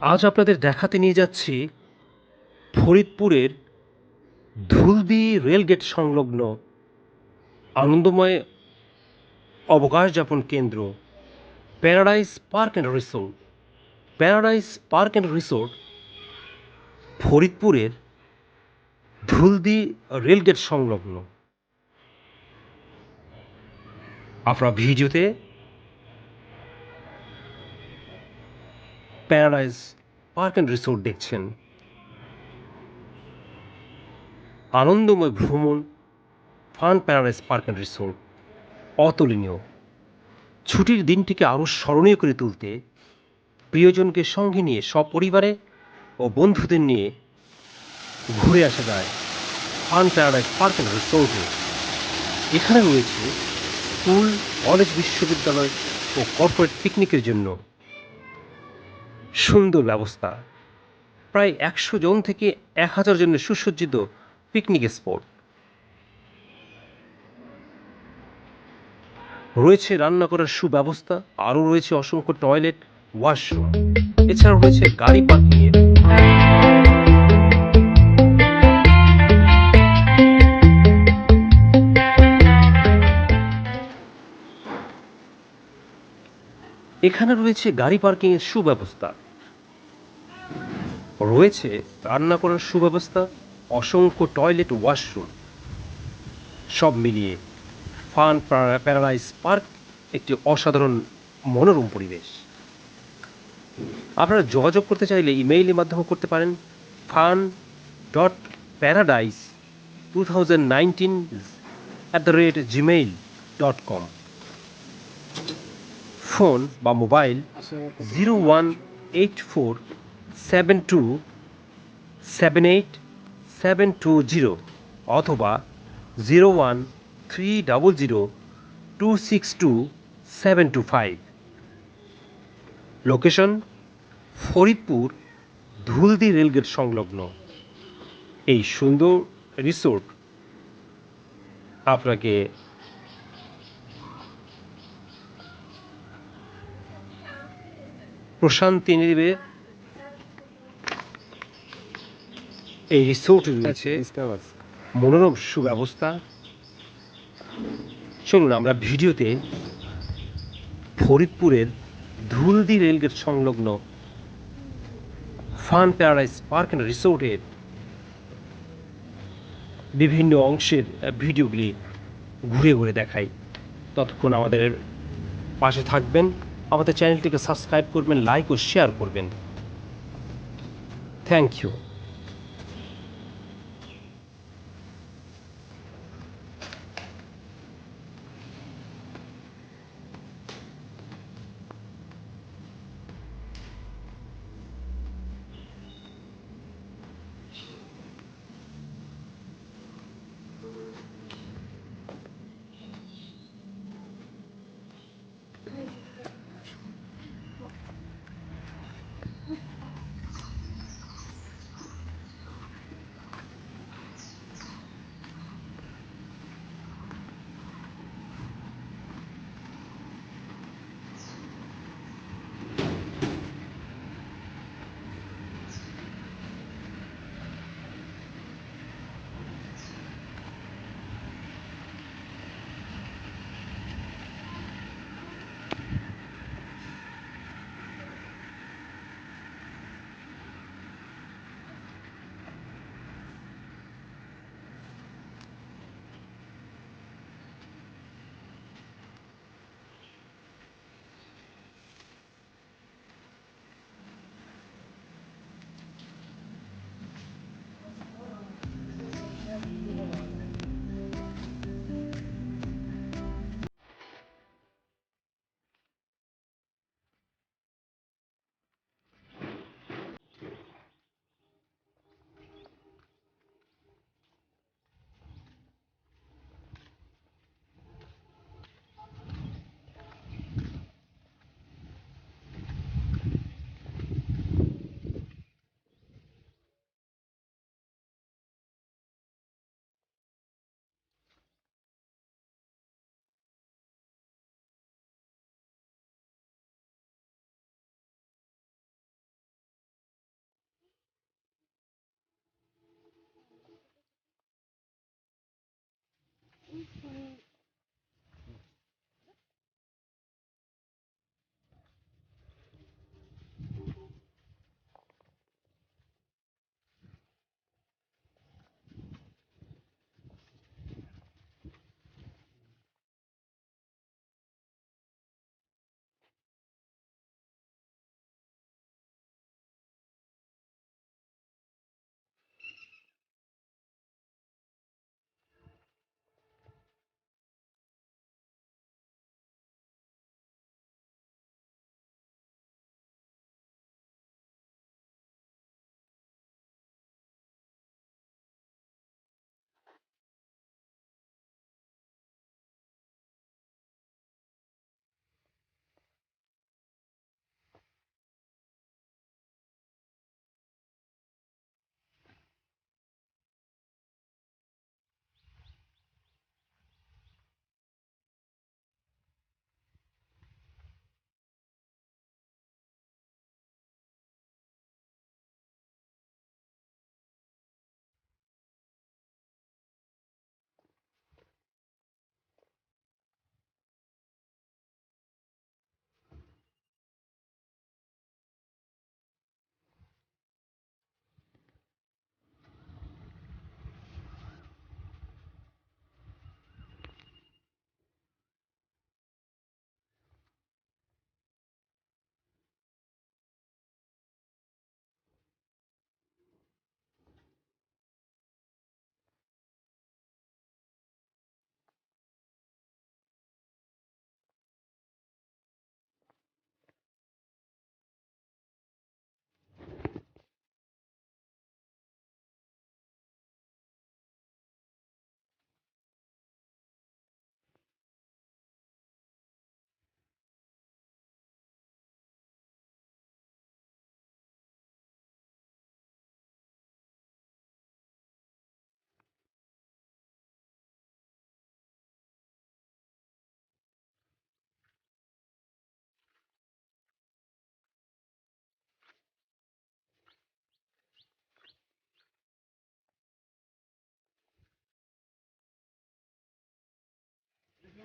আজ আপনাদের দেখাতে নিয়ে যাচ্ছি ফরিদপুরের ধুলদি রেলগেট সংলগ্ন আনন্দময় অবকাশ যাপন কেন্দ্র paradise park and resort. Paradise park and resort ফরিদপুরের ধুলদি রেলগেট সংলগ্ন। আপনারা ভিডিওতে প্যারাডাইস পার্ক অ্যান্ড রিসোর্ট দেখছেন। আনন্দময় ভ্রমণ, fun paradise park and resort, অতুলনীয়। ছুটির দিনটিকে আরও স্মরণীয় করে তুলতে প্রিয়জনকে সঙ্গে নিয়ে সপরিবারে ও বন্ধুদের নিয়ে ঘুরে আসা যায় ফান প্যারাডাইস পার্ক অ্যান্ড রিসোর্টে এখানে রয়েছে স্কুল, কলেজ, বিশ্ববিদ্যালয় ও কর্পোরেট পিকনিকের জন্য। সুন্দর ব্যবস্থা। প্রায় একশো জন থেকে এক হাজার জনের সুসজ্জিত পিকনিক স্পট রয়েছে রান্না করার সুব্যবস্থা, আরও রয়েছে অসংখ্য টয়লেট ওয়াশরুম এছাড়াও রয়েছে গাড়ি পার্কিংয়ের এখানে রয়েছে গাড়ি পার্কিংয়ের সুব্যবস্থা। রয়েছে রান্না করার সুব্যবস্থা অসংখ্য টয়লেট ওয়াশরুম সব মিলিয়ে ফান প্যারাডাইস পার্ক একটি অসাধারণ মনোরম পরিবেশ। আপনারা যোগাযোগ করতে চাইলে ইমেইলের মাধ্যমে করতে পারেন fun dot paradise two thousand nineteen at the rate Gmail dot com phone বা mobile zero one eight four seven two seven eight seven two zero অথবা zero one three double zero two six two seven two five location Faridpur, Dhuldi rail gate সংলগ্ন। এই সুন্দর resort আপনাকে প্রশান্তি নেবে এই রিসোর্টে রয়েছে মনোরম সুব্যবস্থা। চলুন আমরা ভিডিওতে ফরিদপুরের ধুলদি রেলগেট সংলগ্ন ফান প্যারাডাইস পার্ক অ্যান্ড রিসোর্টের বিভিন্ন অংশের ভিডিওগুলি ঘুরে ঘুরে দেখাই। ততক্ষণ আমাদের পাশে থাকবেন আমাদের চ্যানেলটিকে সাবস্ক্রাইব করবেন লাইক ও শেয়ার করবেন। Thank you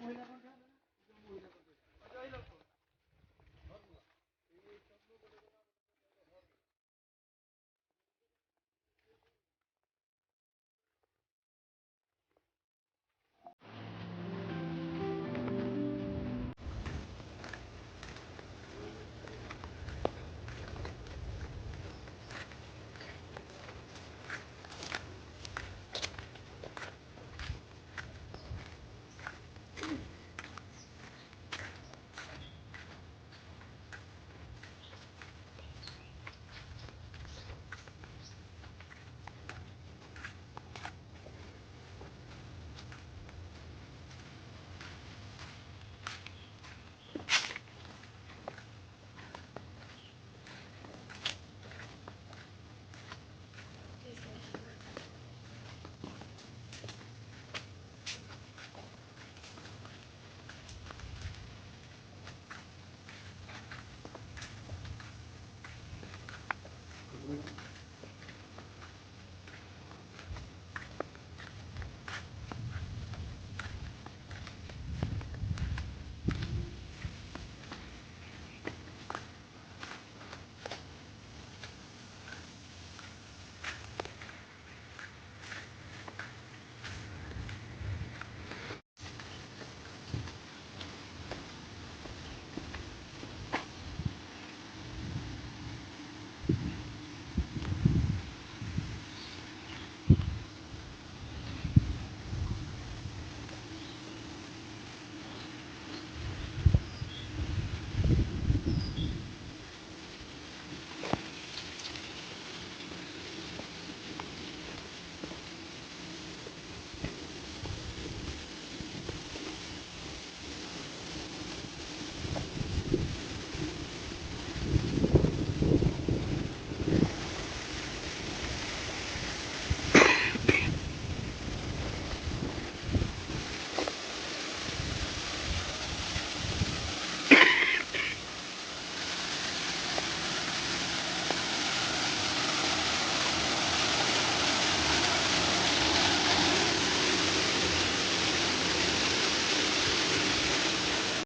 Buenas